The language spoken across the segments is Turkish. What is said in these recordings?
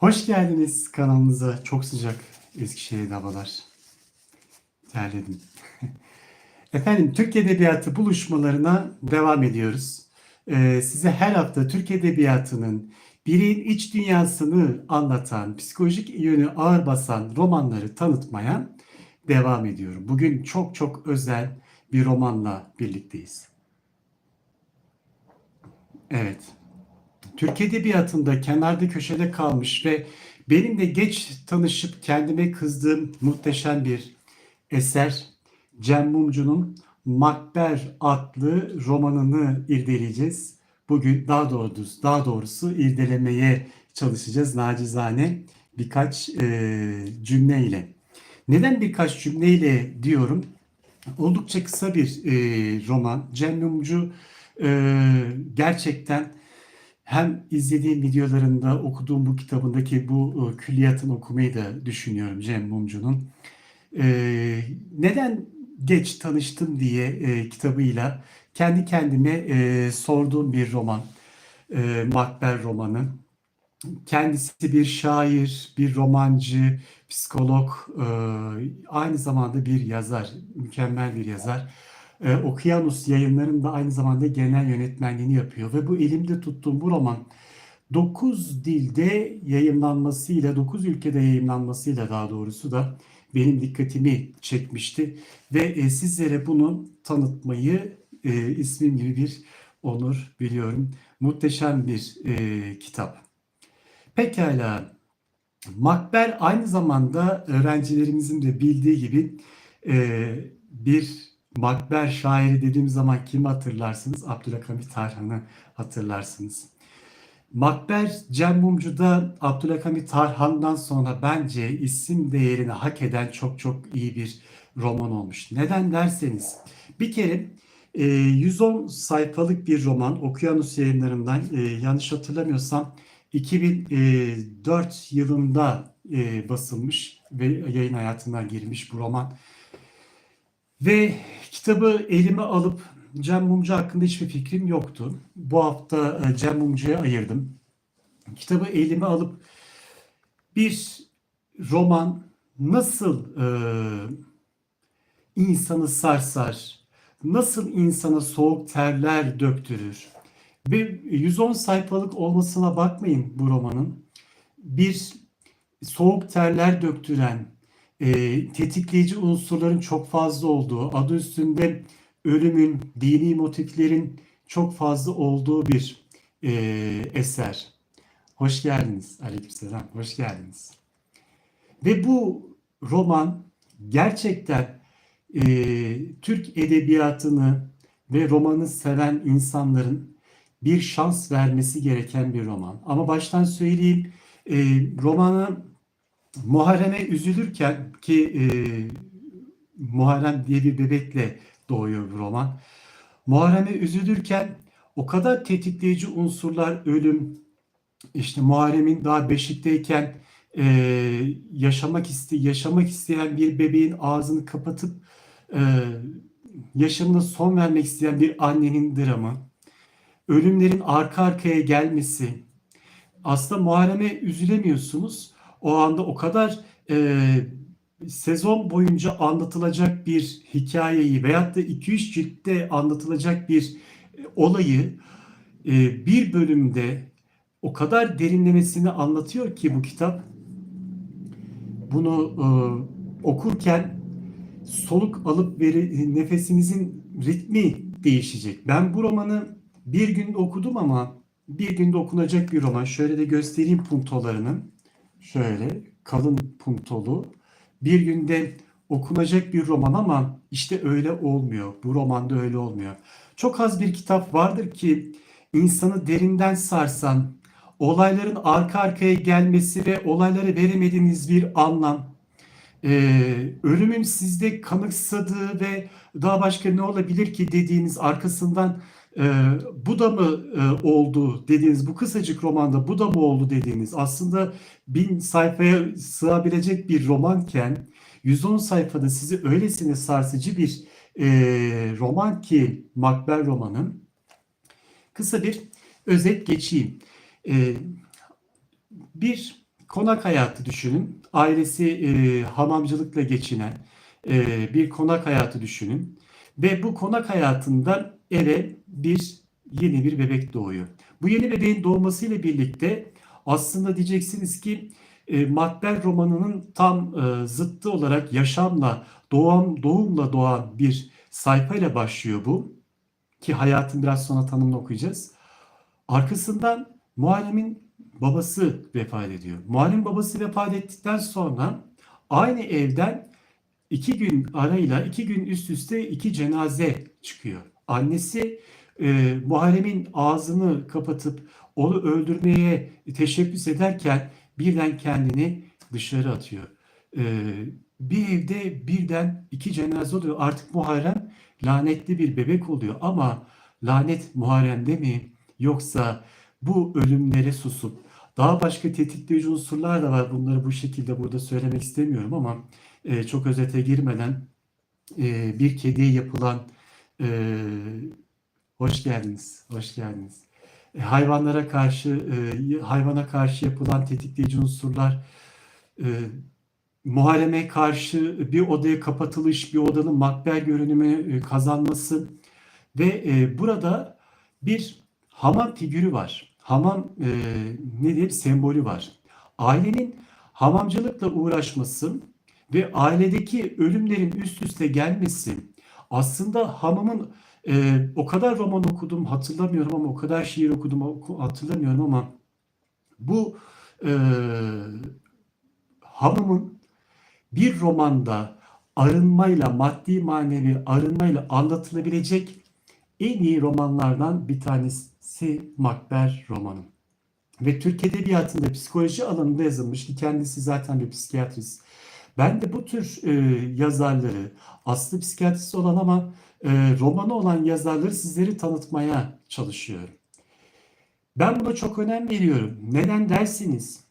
Hoş geldiniz kanalımıza. Çok sıcak Eskişehir'de havalar. Terledim. Efendim Türk Edebiyatı buluşmalarına devam ediyoruz. Ee, size her hafta Türk Edebiyatı'nın bireyin iç dünyasını anlatan, psikolojik yönü ağır basan romanları tanıtmaya devam ediyorum. Bugün çok çok özel bir romanla birlikteyiz. Evet. Türk Edebiyatı'nda kenarda köşede kalmış ve benim de geç tanışıp kendime kızdığım muhteşem bir eser Cem Mumcu'nun Makber adlı romanını irdeleyeceğiz. Bugün daha doğrusu daha doğrusu irdelemeye çalışacağız nacizane birkaç e, cümleyle. Neden birkaç cümleyle diyorum? Oldukça kısa bir e, roman. Cem Mumcu e, gerçekten hem izlediğim videolarında okuduğum bu kitabındaki bu e, külliyatın okumayı da düşünüyorum Cem Mumcu'nun. E, neden geç tanıştım diye e, kitabıyla kendi kendime sorduğum bir roman. E, romanı. Kendisi bir şair, bir romancı, psikolog, aynı zamanda bir yazar, mükemmel bir yazar. E, Okyanus yayınlarının da aynı zamanda genel yönetmenliğini yapıyor ve bu elimde tuttuğum bu roman 9 dilde yayınlanmasıyla, 9 ülkede yayınlanmasıyla daha doğrusu da benim dikkatimi çekmişti ve e, sizlere bunu tanıtmayı e, ismim gibi bir onur biliyorum. Muhteşem bir e, kitap. Pekala. Makber aynı zamanda öğrencilerimizin de bildiği gibi e, bir Makber şairi dediğimiz zaman kimi hatırlarsınız? Abdülhamit Tarhan'ı hatırlarsınız. Makber Cem Mumcu'da Abdülhamit Tarhan'dan sonra bence isim değerini hak eden çok çok iyi bir roman olmuş. Neden derseniz bir kere e, 110 sayfalık bir roman Okyanus yayınlarından e, yanlış hatırlamıyorsam 2004 yılında e, basılmış ve yayın hayatına girmiş bu roman. Ve kitabı elime alıp Cem Mumcu hakkında hiçbir fikrim yoktu. Bu hafta e, Cem Mumcu'ya ayırdım. Kitabı elime alıp bir roman nasıl e, insanı sarsar, nasıl insana soğuk terler döktürür ve 110 sayfalık olmasına bakmayın bu romanın. Bir soğuk terler döktüren, e, tetikleyici unsurların çok fazla olduğu, adı üstünde ölümün, dini motiflerin çok fazla olduğu bir e, eser. Hoş geldiniz. Aleykümselam. Hoş geldiniz. Ve bu roman gerçekten e, Türk edebiyatını ve romanı seven insanların bir şans vermesi gereken bir roman. Ama baştan söyleyeyim, e, romanı Muharrem'e üzülürken ki e, Muharrem diye bir bebekle doğuyor bu roman. Muharrem'e üzülürken o kadar tetikleyici unsurlar ölüm, işte Muharrem'in daha beşikteyken e, yaşamak iste yaşamak isteyen bir bebeğin ağzını kapatıp e, yaşamına son vermek isteyen bir annenin dramı, ölümlerin arka arkaya gelmesi. Aslında Muharrem'e üzülemiyorsunuz o anda o kadar e, sezon boyunca anlatılacak bir hikayeyi veyahut da 2-3 ciltte anlatılacak bir e, olayı e, bir bölümde o kadar derinlemesini anlatıyor ki bu kitap bunu e, okurken soluk alıp veri, nefesinizin ritmi değişecek. Ben bu romanı bir günde okudum ama bir günde okunacak bir roman. Şöyle de göstereyim puntolarının şöyle kalın puntolu bir günde okunacak bir roman ama işte öyle olmuyor. Bu romanda öyle olmuyor. Çok az bir kitap vardır ki insanı derinden sarsan, olayların arka arkaya gelmesi ve olaylara veremediğiniz bir anlam, ee, ölümün sizde kanıksadığı ve daha başka ne olabilir ki dediğiniz arkasından e, bu da mı e, oldu dediğiniz bu kısacık romanda bu da mı oldu dediğiniz aslında bin sayfaya sığabilecek bir romanken 110 sayfada sizi öylesine sarsıcı bir e, roman ki Makber romanın kısa bir özet geçeyim. E, bir konak hayatı düşünün. Ailesi e, hamamcılıkla geçinen e, bir konak hayatı düşünün. Ve bu konak hayatından eve bir yeni bir bebek doğuyor. Bu yeni bebeğin doğmasıyla birlikte aslında diyeceksiniz ki e, Macbeth romanının tam e, zıttı olarak yaşamla, doğum, doğumla doğan bir sayfayla başlıyor bu. Ki hayatın biraz sonra tanımını okuyacağız. Arkasından Muharrem'in babası vefat ediyor. Muharrem babası vefat ettikten sonra aynı evden iki gün arayla iki gün üst üste iki cenaze çıkıyor. Annesi e, Muharrem'in ağzını kapatıp onu öldürmeye teşebbüs ederken birden kendini dışarı atıyor. E, bir evde birden iki cenaze oluyor. Artık Muharrem lanetli bir bebek oluyor ama lanet Muharrem'de mi yoksa bu ölümlere susup daha başka tetikleyici unsurlar da var. Bunları bu şekilde burada söylemek istemiyorum ama e, çok özete girmeden e, bir kediye yapılan e, hoş geldiniz, hoş geldiniz. E, hayvanlara karşı e, hayvana karşı yapılan tetikleyici unsurlar e, Muharrem'e karşı bir odaya kapatılış, bir odanın makber görünümü e, kazanması ve e, burada bir hamam figürü var. Hamam e, ne diyeyim sembolü var. Ailenin hamamcılıkla uğraşması ve ailedeki ölümlerin üst üste gelmesi aslında hamamın e, o kadar roman okudum hatırlamıyorum ama o kadar şiir okudum oku- hatırlamıyorum ama bu e, hamamın bir romanda arınmayla maddi manevi arınmayla anlatılabilecek en iyi romanlardan bir tanesi Macbeth romanı. Ve Türk Edebiyatı'nda psikoloji alanında yazılmış ki kendisi zaten bir psikiyatrist. Ben de bu tür e, yazarları, aslı psikiyatrist olan ama e, romanı olan yazarları sizleri tanıtmaya çalışıyorum. Ben buna çok önem veriyorum. Neden dersiniz?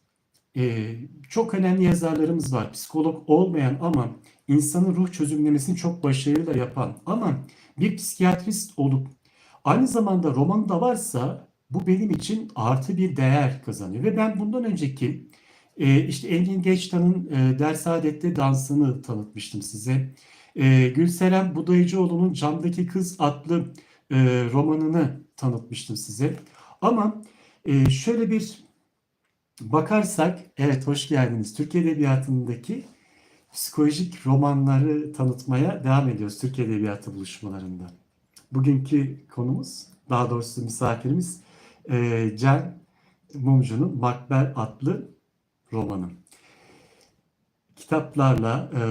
E, çok önemli yazarlarımız var. Psikolog olmayan ama insanın ruh çözümlemesini çok başarıyla yapan ama bir psikiyatrist olup aynı zamanda romanı da varsa bu benim için artı bir değer kazanıyor. Ve ben bundan önceki e, işte Engin Geçtan'ın e, Ders Adet'te dansını tanıtmıştım size. E, Gülseren Budayıcıoğlu'nun Camdaki Kız adlı e, romanını tanıtmıştım size. Ama e, şöyle bir bakarsak, evet hoş geldiniz. Türk Edebiyatı'ndaki psikolojik romanları tanıtmaya devam ediyoruz Türk Edebiyatı buluşmalarında. Bugünkü konumuz, daha doğrusu misafirimiz e, Can Mumcu'nun Macbeth adlı romanı. Kitaplarla e,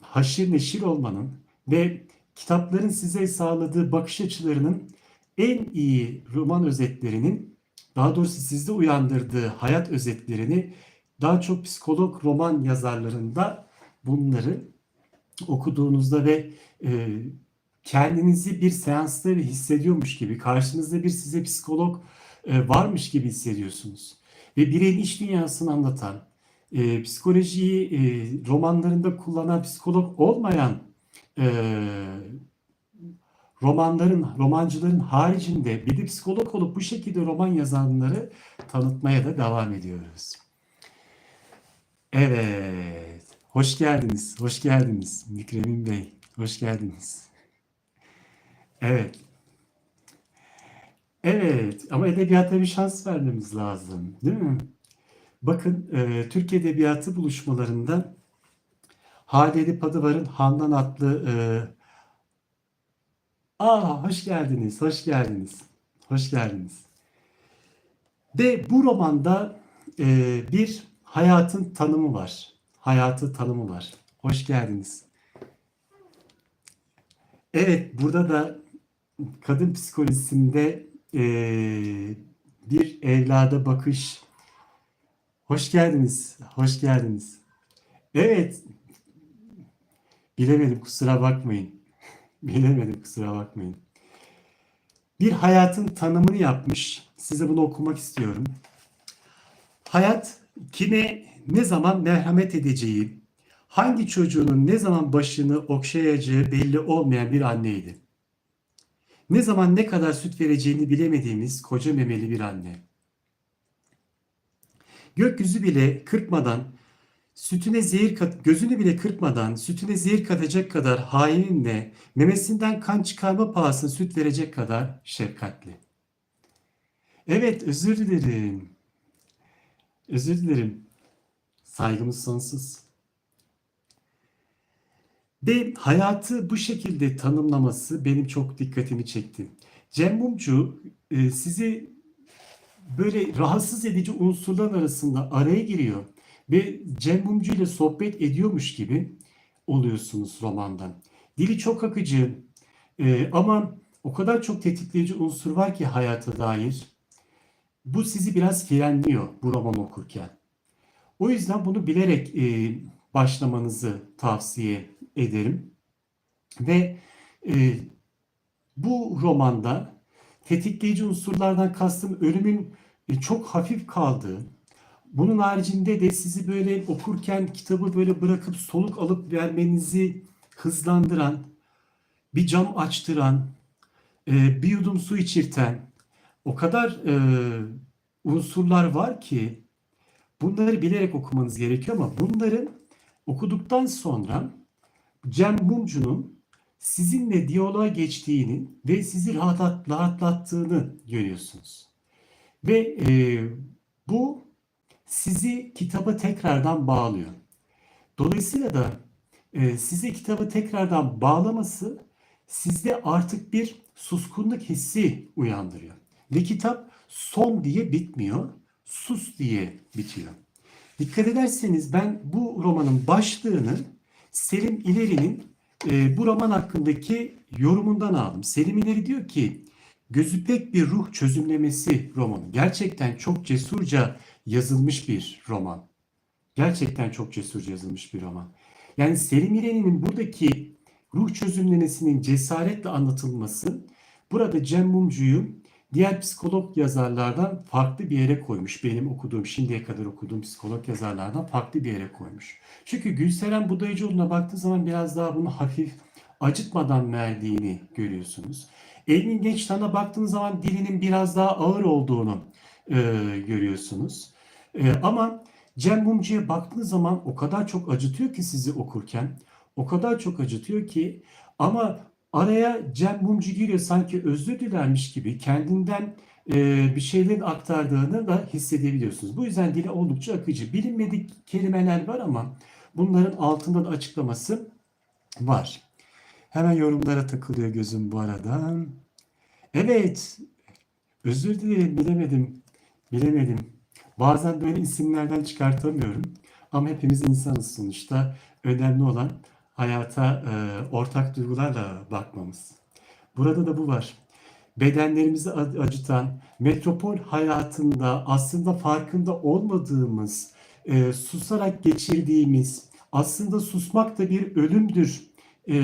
haşir neşir olmanın ve kitapların size sağladığı bakış açılarının en iyi roman özetlerinin daha doğrusu sizde uyandırdığı hayat özetlerini daha çok psikolog roman yazarlarında bunları okuduğunuzda ve e, kendinizi bir seansta hissediyormuş gibi, karşınızda bir size psikolog e, varmış gibi hissediyorsunuz. Ve bireyin iç dünyasını anlatan, e, psikolojiyi e, romanlarında kullanan psikolog olmayan e, romanların, romancıların haricinde bir de psikolog olup bu şekilde roman yazanları tanıtmaya da devam ediyoruz. Evet, hoş geldiniz, hoş geldiniz Mükremin Bey, hoş geldiniz. Evet, evet ama edebiyata bir şans vermemiz lazım, değil mi? Bakın, e, Türk Edebiyatı buluşmalarında Halide Padıvar'ın Handan adlı e, Aa, hoş geldiniz, hoş geldiniz, hoş geldiniz. Ve bu romanda e, bir hayatın tanımı var. Hayatı tanımı var. Hoş geldiniz. Evet, burada da kadın psikolojisinde e, bir evlada bakış. Hoş geldiniz, hoş geldiniz. Evet, bilemedim kusura bakmayın. Bilemedim kusura bakmayın. Bir hayatın tanımını yapmış. Size bunu okumak istiyorum. Hayat kime ne zaman merhamet edeceği, hangi çocuğunun ne zaman başını okşayacağı belli olmayan bir anneydi. Ne zaman ne kadar süt vereceğini bilemediğimiz koca memeli bir anne. Gökyüzü bile kırpmadan, sütüne zehir kat, gözünü bile kırpmadan sütüne zehir katacak kadar haininle memesinden kan çıkarma pahasına süt verecek kadar şefkatli. Evet, özür dilerim. Özür dilerim. Saygımız sonsuz. Ve hayatı bu şekilde tanımlaması benim çok dikkatimi çekti. Cem Mumcu e, sizi böyle rahatsız edici unsurlar arasında araya giriyor ve Cem Mumcu ile sohbet ediyormuş gibi oluyorsunuz romandan. Dili çok akıcı e, ama o kadar çok tetikleyici unsur var ki hayata dair. Bu sizi biraz frenliyor bu roman okurken. O yüzden bunu bilerek e, başlamanızı tavsiye ederim. Ve e, bu romanda tetikleyici unsurlardan kastım ölümün e, çok hafif kaldığı, bunun haricinde de sizi böyle okurken kitabı böyle bırakıp soluk alıp vermenizi hızlandıran, bir cam açtıran, e, bir yudum su içirten o kadar e, unsurlar var ki bunları bilerek okumanız gerekiyor ama bunları okuduktan sonra Cem Mumcu'nun sizinle diyaloğa geçtiğini ve sizi rahatlat, rahatlattığını görüyorsunuz. Ve e, bu sizi kitaba tekrardan bağlıyor. Dolayısıyla da e, size kitabı tekrardan bağlaması sizde artık bir suskunluk hissi uyandırıyor. Ve kitap son diye bitmiyor, sus diye bitiyor. Dikkat ederseniz ben bu romanın başlığını Selim İleri'nin e, bu roman hakkındaki yorumundan aldım. Selim İleri diyor ki gözü pek bir ruh çözümlemesi romanı. Gerçekten çok cesurca yazılmış bir roman. Gerçekten çok cesurca yazılmış bir roman. Yani Selim İleri'nin buradaki ruh çözümlemesinin cesaretle anlatılması burada Cem Mumcu'yu diğer psikolog yazarlardan farklı bir yere koymuş. Benim okuduğum, şimdiye kadar okuduğum psikolog yazarlardan farklı bir yere koymuş. Çünkü Gülseren Budayıcıoğlu'na baktığı zaman biraz daha bunu hafif acıtmadan verdiğini görüyorsunuz. Elin Gençtan'a baktığınız zaman dilinin biraz daha ağır olduğunu e, görüyorsunuz. E, ama Cem Mumcu'ya baktığınız zaman o kadar çok acıtıyor ki sizi okurken. O kadar çok acıtıyor ki ama araya Cem Mumcu giriyor sanki özür dilermiş gibi kendinden e, bir şeylerin aktardığını da hissedebiliyorsunuz. Bu yüzden dili oldukça akıcı. Bilinmedik kelimeler var ama bunların altından açıklaması var. Hemen yorumlara takılıyor gözüm bu arada. Evet, özür dilerim bilemedim. Bilemedim. Bazen böyle isimlerden çıkartamıyorum. Ama hepimiz insanız sonuçta. Önemli olan hayata e, ortak duygularla bakmamız. Burada da bu var. Bedenlerimizi acıtan, metropol hayatında aslında farkında olmadığımız, e, susarak geçirdiğimiz, aslında susmak da bir ölümdür e,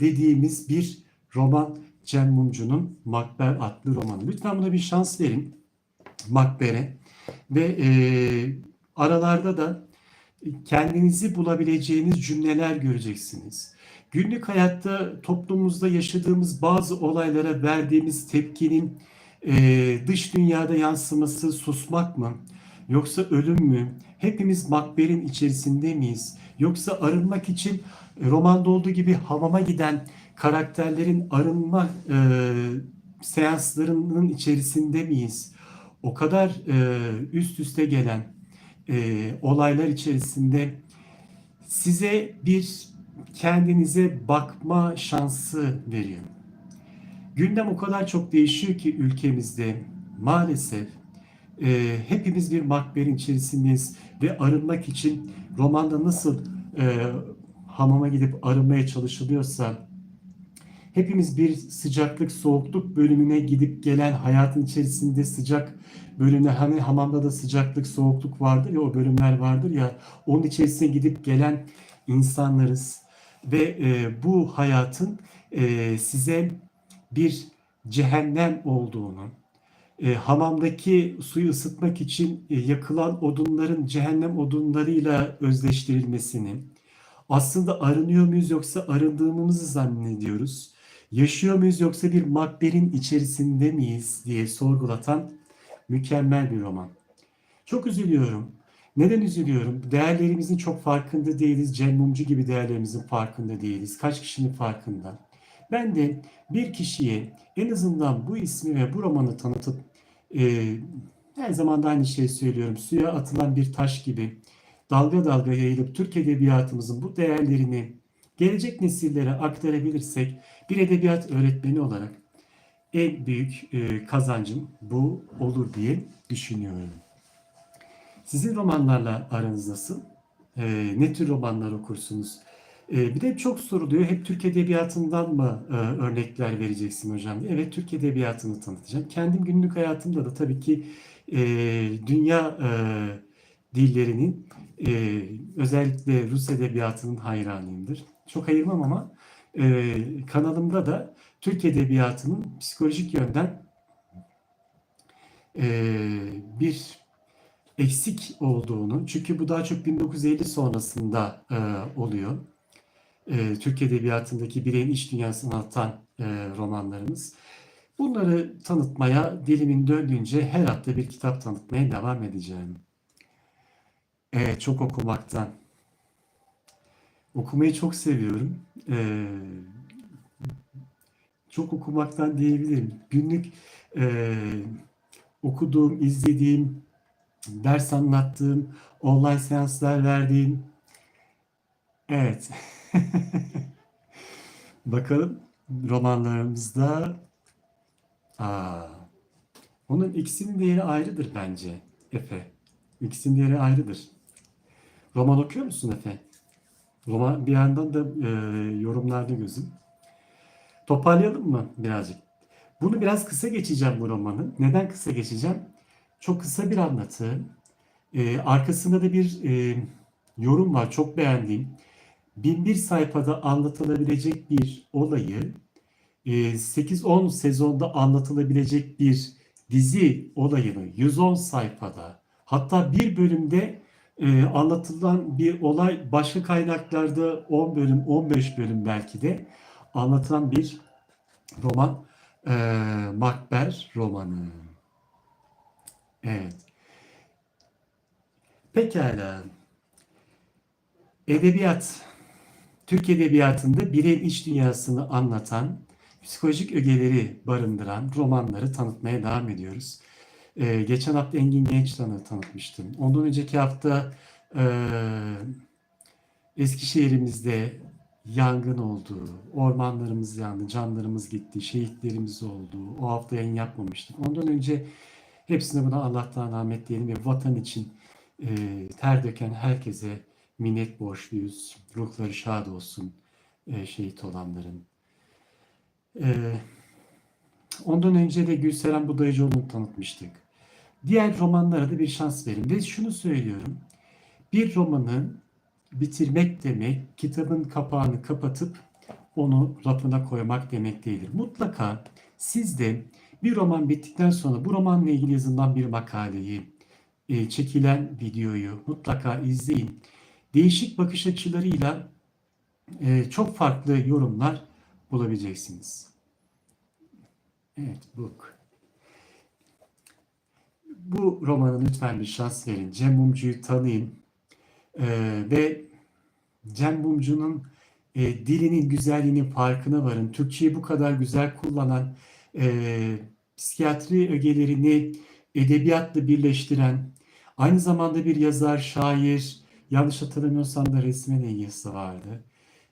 dediğimiz bir roman Cem Mumcu'nun Makber adlı romanı. Lütfen buna bir şans verin Makber'e ve e, aralarda da kendinizi bulabileceğiniz cümleler göreceksiniz. Günlük hayatta toplumumuzda yaşadığımız bazı olaylara verdiğimiz tepkinin e, dış dünyada yansıması susmak mı? Yoksa ölüm mü? Hepimiz makberin içerisinde miyiz? Yoksa arınmak için romanda olduğu gibi hamama giden karakterlerin arınma e, seanslarının içerisinde miyiz? O kadar e, üst üste gelen e, olaylar içerisinde size bir kendinize bakma şansı veriyor. Gündem o kadar çok değişiyor ki ülkemizde maalesef e, hepimiz bir makberin içerisindeyiz ve arınmak için romanda nasıl e, hamama gidip arınmaya çalışılıyorsa hepimiz bir sıcaklık soğukluk bölümüne gidip gelen hayatın içerisinde sıcak bölümde hani hamamda da sıcaklık soğukluk vardır ya o bölümler vardır ya onun içerisine gidip gelen insanlarız. Ve e, bu hayatın e, size bir cehennem olduğunu e, hamamdaki suyu ısıtmak için e, yakılan odunların cehennem odunlarıyla özleştirilmesini aslında arınıyor muyuz yoksa arındığımızı zannediyoruz yaşıyor muyuz yoksa bir makberin içerisinde miyiz diye sorgulatan mükemmel bir roman. Çok üzülüyorum. Neden üzülüyorum? Değerlerimizin çok farkında değiliz. Cem Mumcu gibi değerlerimizin farkında değiliz. Kaç kişinin farkında? Ben de bir kişiye en azından bu ismi ve bu romanı tanıtıp e, her zaman da aynı şeyi söylüyorum. Suya atılan bir taş gibi dalga dalga yayılıp Türk Edebiyatımızın bu değerlerini gelecek nesillere aktarabilirsek bir edebiyat öğretmeni olarak en büyük e, kazancım bu olur diye düşünüyorum. Sizin romanlarla aranız nasıl? E, ne tür romanlar okursunuz? E, bir de çok soruluyor. Hep Türk Edebiyatı'ndan mı örnekler vereceksin hocam? Evet, Türk Edebiyatı'nı tanıtacağım. Kendim günlük hayatımda da tabii ki dünya dillerinin özellikle Rus Edebiyatı'nın hayranıyımdır. Çok ayırmam ama e, kanalımda da Türk Edebiyatı'nın psikolojik yönden e, bir eksik olduğunu, çünkü bu daha çok 1950 sonrasında e, oluyor. E, Türk Edebiyatı'ndaki bireyin iç dünyasını anlatan e, romanlarımız. Bunları tanıtmaya dilimin döndüğünce her hafta bir kitap tanıtmaya devam edeceğim. Evet, çok okumaktan. Okumayı çok seviyorum. Ee, çok okumaktan diyebilirim. Günlük e, okuduğum, izlediğim, ders anlattığım, online seanslar verdiğim. Evet. Bakalım romanlarımızda Aa, onun ikisinin değeri ayrıdır bence Efe. İkisinin değeri ayrıdır. Roman okuyor musun Efe? Roman bir yandan da e, yorumlarda gözüm. Toparlayalım mı birazcık? Bunu biraz kısa geçeceğim bu romanı. Neden kısa geçeceğim? Çok kısa bir anlatı. E, arkasında da bir e, yorum var. Çok beğendiğim. 1001 sayfada anlatılabilecek bir olayı e, 8-10 sezonda anlatılabilecek bir dizi olayını 110 sayfada hatta bir bölümde e, anlatılan bir olay başka kaynaklarda 10 bölüm 15 bölüm belki de anlatılan bir roman e, Makber romanı. Evet. Pekala. Edebiyat. Türk Edebiyatı'nda bireyin iç dünyasını anlatan, psikolojik ögeleri barındıran romanları tanıtmaya devam ediyoruz. Ee, geçen hafta Engin Gençtan'ı tanıtmıştım. Ondan önceki hafta e, Eskişehir'imizde yangın oldu, ormanlarımız yandı, canlarımız gitti, şehitlerimiz oldu. O hafta yayın yapmamıştık. Ondan önce hepsine buna Allah'tan rahmet diyelim ve vatan için e, ter döken herkese minnet borçluyuz. Ruhları şad olsun e, şehit olanların. E, ondan önce de Gülseren Budayıcıoğlu'nu tanıtmıştık. Diğer romanlara da bir şans verin. Ve şunu söylüyorum. Bir romanı bitirmek demek kitabın kapağını kapatıp onu rafına koymak demek değildir. Mutlaka siz de bir roman bittikten sonra bu romanla ilgili yazılan bir makaleyi, e, çekilen videoyu mutlaka izleyin. Değişik bakış açılarıyla e, çok farklı yorumlar bulabileceksiniz. Evet, book. Bu romanı lütfen bir şans verin. Cem Mumcu'yu tanıyın. Ee, ve Cem Mumcu'nun e, dilinin güzelliğinin farkına varın. Türkçeyi bu kadar güzel kullanan, e, psikiyatri ögelerini edebiyatla birleştiren, aynı zamanda bir yazar, şair, yanlış hatırlamıyorsam da resmen ilgisi vardı.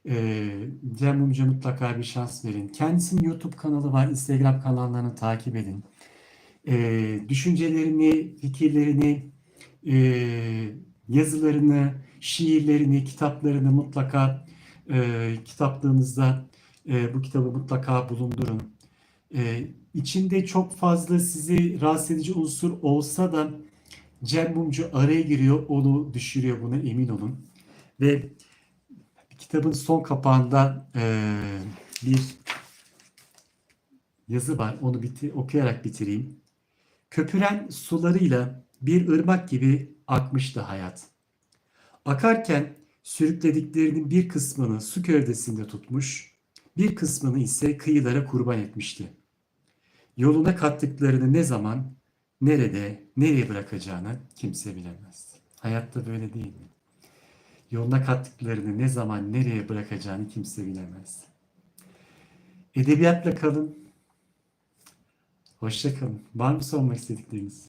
E, Cem Mumcu'ya mutlaka bir şans verin. Kendisinin YouTube kanalı var, Instagram kanallarını takip edin. E, düşüncelerini, fikirlerini, e, yazılarını, şiirlerini, kitaplarını mutlaka e, kitaplığınızda e, bu kitabı mutlaka bulundurun. E, içinde çok fazla sizi rahatsız edici unsur olsa da Cem Mumcu araya giriyor, onu düşürüyor, buna emin olun. Ve kitabın son kapağında e, bir yazı var, onu biti, okuyarak bitireyim. Köpüren sularıyla bir ırmak gibi akmıştı hayat. Akarken sürüklediklerinin bir kısmını su gövdesinde tutmuş, bir kısmını ise kıyılara kurban etmişti. Yoluna kattıklarını ne zaman, nerede, nereye bırakacağını kimse bilemezdi. Hayatta böyle değil. Yoluna kattıklarını ne zaman nereye bırakacağını kimse bilemez. Edebiyatla kalın. Hoşça kalın. Var mı sormak istedikleriniz?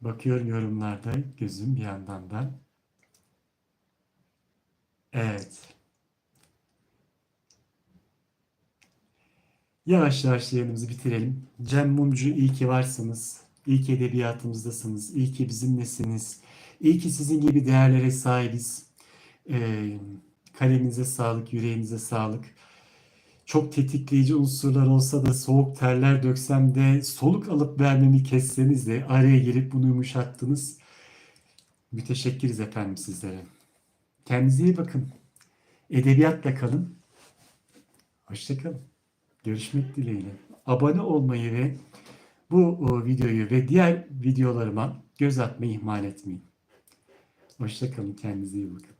Bakıyorum yorumlarda gözüm bir yandan da. Evet. Yavaş yavaş yayınımızı bitirelim. Cem Mumcu iyi ki varsınız. İyi ki edebiyatımızdasınız. İyi ki bizimlesiniz. İyi ki sizin gibi değerlere sahibiz. Ee, kalemize sağlık, yüreğinize sağlık. Çok tetikleyici unsurlar olsa da soğuk terler döksem de soluk alıp vermemi kesseniz de araya girip bunu yumuşattınız. Müteşekkiriz efendim sizlere. Kendinize iyi bakın. Edebiyatla kalın. Hoşçakalın. Görüşmek dileğiyle. Abone olmayı ve bu o, videoyu ve diğer videolarıma göz atmayı ihmal etmeyin. Hoşçakalın. Kendinize iyi bakın.